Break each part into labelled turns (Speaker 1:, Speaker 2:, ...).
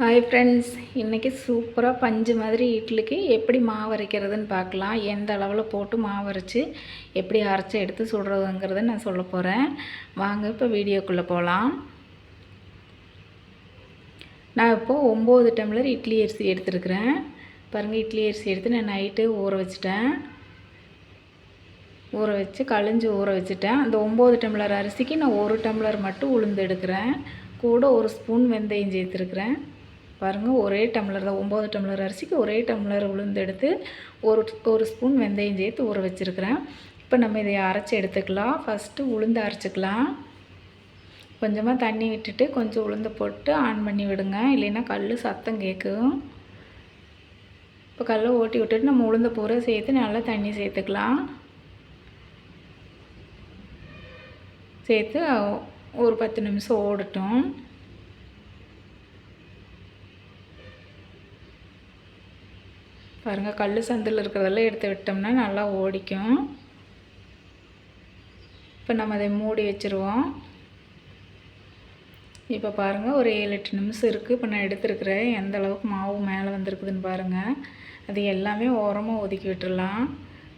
Speaker 1: Hi friends இன்றைக்கி சூப்பராக பஞ்சு மாதிரி இட்லிக்கு எப்படி மாவு அரைக்கிறதுன்னு பார்க்கலாம். எந்த அளவில் போட்டு மாவு அரைச்சி எப்படி அரைச்சி எடுத்து சுடுறதுங்கிறத நான் சொல்ல போகிறேன் வாங்க இப்போ வீடியோக்குள்ளே போகலாம் நான் இப்போது ஒம்பது டம்ளர் இட்லி அரிசி எடுத்துருக்குறேன். பாருங்கள் இட்லி அரிசி எடுத்து நான் நைட்டு ஊற வச்சுட்டேன். ஊற வச்சு கழிஞ்சு ஊற வச்சுட்டேன். அந்த ஒம்பது டம்ளர் அரிசிக்கு நான் ஒரு டம்ளர் மட்டும் உளுந்து எடுக்கிறேன். கூட ஒரு ஸ்பூன் வெந்தயம் சேர்த்துருக்குறேன். பாருங்கள் ஒரே டம்ளர் தான். ஒம்பது டம்ளர் அரிசிக்கு ஒரே டம்ளர் உளுந்து எடுத்து ஒரு ஒரு ஸ்பூன் வெந்தயம் சேர்த்து ஊற வச்சுருக்கிறேன். இப்போ நம்ம இதை அரைச்சி எடுத்துக்கலாம். ஃபஸ்ட்டு உளுந்து அரைச்சிக்கலாம். கொஞ்சமாக தண்ணி விட்டுட்டு கொஞ்சம் உளுந்து போட்டு ஆன் பண்ணி விடுங்க. இல்லைன்னா கல் சத்தம் கேட்கும். இப்போ கல்லை ஓட்டி விட்டுட்டு நம்ம உளுந்த பூரை சேர்த்து நல்லா தண்ணி சேர்த்துக்கலாம். சேர்த்து ஒரு பத்து நிமிஷம் ஓடட்டும். பாருங்கள் கல் சந்தில் இருக்கிறதெல்லாம் எடுத்து விட்டோம்னா நல்லா ஓடிக்கும். இப்போ நம்ம அதை மூடி வச்சுருவோம். இப்போ பாருங்கள் ஒரு ஏழு எட்டு நிமிஷம் இருக்குது இப்போ நான் எடுத்துருக்குறேன். எந்த அளவுக்கு மாவு மேலே வந்திருக்குதுன்னு பாருங்கள் அது எல்லாமே ஓரமாக ஒதுக்கி விட்டுடலாம்.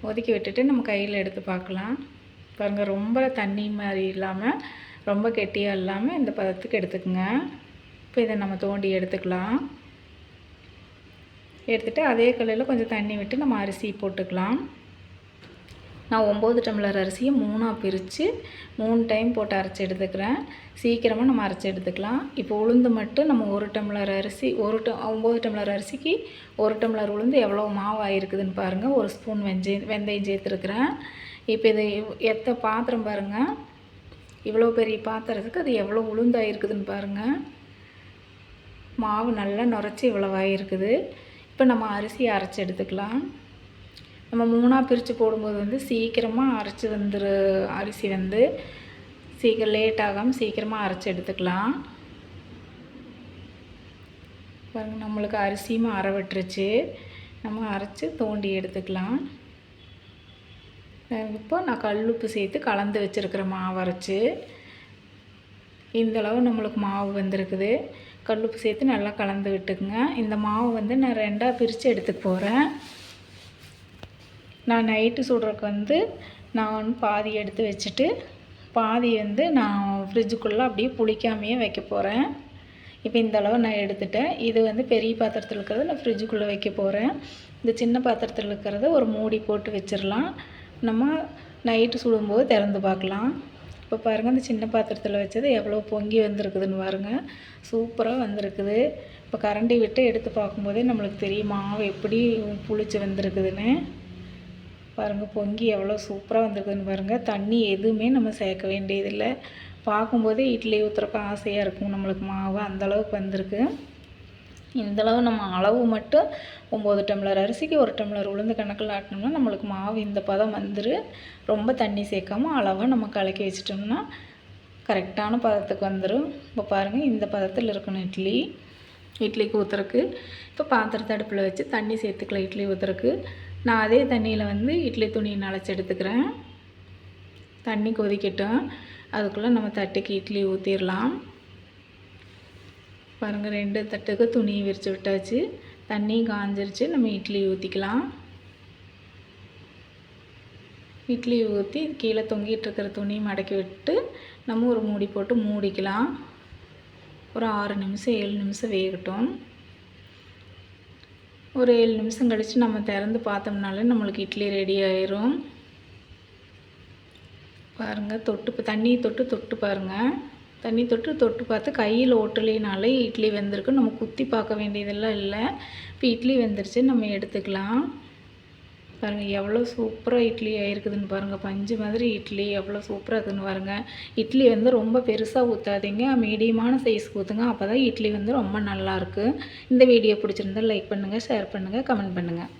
Speaker 1: ஒதுக்கி விட்டுட்டு நம்ம கையில் எடுத்து பார்க்கலாம். பாருங்கள் ரொம்ப தண்ணி மாதிரி இல்லாமல் ரொம்ப கெட்டியாக இல்லாமல் இந்த பதத்துக்கு எடுத்துக்கோங்க. இப்போ இதை நம்ம தோண்டி எடுத்துக்கலாம். எடுத்துகிட்டு அதே கல்லில் கொஞ்சம் தண்ணி விட்டு நம்ம அரிசி போட்டுக்கலாம். நான் ஒம்பது டம்ளர் அரிசியை மூணாக பிரித்து மூணு டைம் போட்டு அரைச்சி எடுத்துக்கிறேன். சீக்கிரமாக நம்ம அரைச்சி எடுத்துக்கலாம். இப்போ உளுந்து மட்டும் நம்ம ஒரு டம்ளர் அரிசி ஒரு ட ஒம்பது டம்ளர் அரிசிக்கு ஒரு டம்ளர் உளுந்து எவ்வளோ மாவு ஆகிருக்குதுன்னு பாருங்கள் ஒரு ஸ்பூன் வெஞ்சயம் வெந்தயம் சேர்த்துருக்குறேன். இப்போ இது எத்த பாத்திரம் பாருங்கள் இவ்வளோ பெரிய பாத்திரத்துக்கு அது எவ்வளோ உளுந்தாயிருக்குதுன்னு பாருங்கள் மாவு நல்லா நுரைச்சி இவ்வளோ ஆகிருக்குது இப்போ நம்ம அரிசியை அரைச்சி எடுத்துக்கலாம். நம்ம மூணாக பிரித்து போடும்போது வந்து சீக்கிரமாக அரைச்சி வந்துரு அரிசி வந்து சீக்கிரம் லேட் ஆகாமல் சீக்கிரமாக அரைச்சி எடுத்துக்கலாம். பாருங்கள் நம்மளுக்கு அரிசியும் அரை நம்ம அரைச்சி தோண்டி எடுத்துக்கலாம். இப்போ நான் கல் உப்பு சேர்த்து கலந்து வச்சுருக்கிற மாவு அரைச்சி. இந்தளவு நம்மளுக்கு மாவு வந்திருக்குது. கல்லுப்பு சேர்த்து நல்லா கலந்து விட்டுக்குங்க. இந்த மாவு வந்து நான் ரெண்டாக பிரித்து எடுத்துக்க போகிறேன் நான் நைட்டு சுடுறதுக்கு வந்து நான் வந்து பாதி எடுத்து வச்சுட்டு பாதி வந்து நான் ஃப்ரிட்ஜுக்குள்ளே அப்படியே புளிக்காமையே வைக்க போகிறேன் இப்போ இந்த அளவு நான் எடுத்துட்டேன். இது வந்து பெரிய பாத்திரத்தில் இருக்கிறது நான் ஃப்ரிட்ஜுக்குள்ளே வைக்க போகிறேன் இந்த சின்ன பாத்திரத்தில் இருக்கிறத ஒரு மூடி போட்டு வச்சிடலாம் நம்ம நைட்டு சுடும்போது திறந்து பார்க்கலாம். இப்போ பாருங்கள் இந்த சின்ன பாத்திரத்தில் வச்சது எவ்வளோ பொங்கி வந்திருக்குதுன்னு பாருங்கள் சூப்பராக வந்திருக்குது. இப்போ கரண்டி விட்டு எடுத்து பார்க்கும்போதே நம்மளுக்கு தெரியும் மாவு எப்படி புளிச்சு வந்திருக்குதுன்னு. பாருங்கள் பொங்கி எவ்வளோ சூப்பராக வந்திருக்குதுன்னு பாருங்கள் தண்ணி எதுவுமே நம்ம சேர்க்க வேண்டியதில்லை. பார்க்கும்போதே இட்லி ஊற்றுறப்ப ஆசையாக இருக்கும் நம்மளுக்கு மாவு. அந்தளவுக்கு வந்திருக்கு. இந்தளவு நம்ம அளவு மட்டும் ஒம்பது டம்ளர் அரிசிக்கு ஒரு டம்ளர் உளுந்து கணக்கில் ஆட்டினோம்னா நம்மளுக்கு மாவு இந்த பதம் வந்துரு. ரொம்ப தண்ணி சேர்க்காம அளவாக நம்ம கலக்கி வச்சிட்டோம்னா கரெக்டான பதத்துக்கு வந்துடும் இப்போ பாருங்கள் இந்த பதத்தில் இருக்கணும் இட்லி. இட்லிக்கு ஊற்றுறக்கு இப்போ பாத்திரத்தை அடுப்பில் வச்சு தண்ணி சேர்த்துக்கலாம் இட்லி ஊற்றுறக்கு நான் அதே தண்ணியில் வந்து இட்லி துணியை நனைச்சி எடுத்துக்கிறேன். தண்ணி கொதிக்கட்டும். அதுக்குள்ளே நம்ம தட்டுக்கு இட்லி ஊற்றிடலாம் பாருங்கள் ரெண்டு தட்டுக்கு துணி விரித்து விட்டாச்சு. தண்ணி காஞ்சிருச்சு. நம்ம இட்லி ஊற்றிக்கலாம் இட்லி ஊற்றி கீழே தொங்கிட்டு இருக்கிற துணி மடக்கி விட்டு நம்ம ஒரு மூடி போட்டு மூடிக்கலாம். ஒரு ஆறு நிமிஷம் ஏழு நிமிஷம் வேகட்டும். ஒரு ஏழு நிமிஷம் கழித்து நம்ம திறந்து பார்த்தோம்னாலே நம்மளுக்கு இட்லி ரெடி ஆயிரும். பாருங்கள் தொட்டு தண்ணி தொட்டு தொட்டு பாருங்கள் தண்ணி தொட்டு தொட்டு பார்த்து கையில் ஓட்டலைனாலே இட்லி வெந்திருக்கு நம்ம குத்தி பார்க்க வேண்டியதெல்லாம் இல்லை. இப்போ இட்லி வெந்துருச்சு நம்ம எடுத்துக்கலாம். பாருங்கள் எவ்வளோ சூப்பராக இட்லி ஆயிருக்குதுன்னு பாருங்கள் பஞ்சு மாதிரி இட்லி எவ்வளோ சூப்பராக இருக்குதுன்னு பாருங்கள் இட்லி வந்து ரொம்ப பெருசாக ஊற்றாதீங்க மீடியமான சைஸ்க்கு ஊற்றுங்க அப்போ தான் இட்லி வந்து ரொம்ப நல்லாயிருக்கு இந்த வீடியோ பிடிச்சிருந்தா லைக் பண்ணுங்கள் ஷேர் பண்ணுங்கள் கமெண்ட் பண்ணுங்கள்